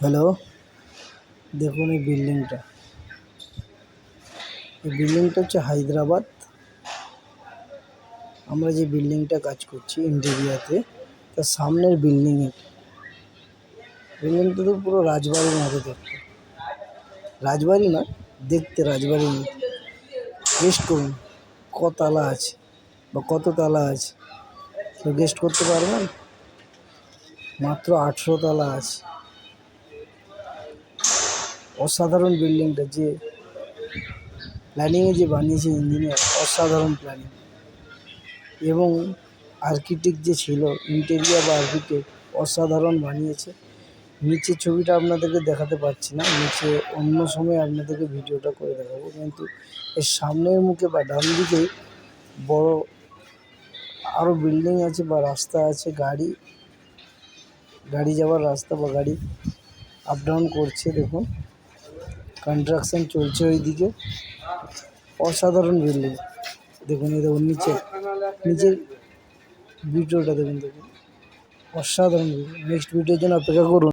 Hello, দেখুন এই বিল্ডিংটা। এই বিল্ডিংটা হচ্ছে হায়দ্রাবাদ। আমরা যে বিল্ডিংটা কাজ করছি ইন্টেরিয়াতে, তার সামনের বিল্ডিং এটা বিল্ডিংটা তো পুরো রাজবাড়ির মতো দেখতে। রাজবাড়ি না, দেখতে রাজবাড়ির মতো গেস্ট করুন কতলা আছে বা কত তালা আছে। কেউ গেস্ট করতে পারবেন? মাত্র আঠেরো তালা আছে। অসাধারণ বিল্ডিংটা যে প্ল্যানিংয়ে যে বানিয়েছে ইঞ্জিনিয়ার অসাধারণ প্ল্যানিং এবং আর্কিটেক্ট যে ছিল ইন্টেরিয়ার বা আর্কিটেক্ট অসাধারণ বানিয়েছে। নিচের ছবিটা আপনাদেরকে দেখাতে পারছি না, নিচে অন্য সময় আপনাদেরকে ভিডিওটা করে দেখাবো। কিন্তু এর সামনের মুখে বা ডান দিকে বড় আরও বিল্ডিং আছে বা রাস্তা আছে, গাড়ি গাড়ি যাওয়ার রাস্তা বা গাড়ি আপ ডাউন করছে, দেখুন। কনস্ট্রাকশন চলছে ওইদিকে। অসাধারণ বিল্ডিং দেখুন, এই দেখুন, নিচে, নিচের ভিডিওটা দেখুন দেখুন। অসাধারণ নেক্সট ভিডিওর জন্য অপেক্ষা করুন।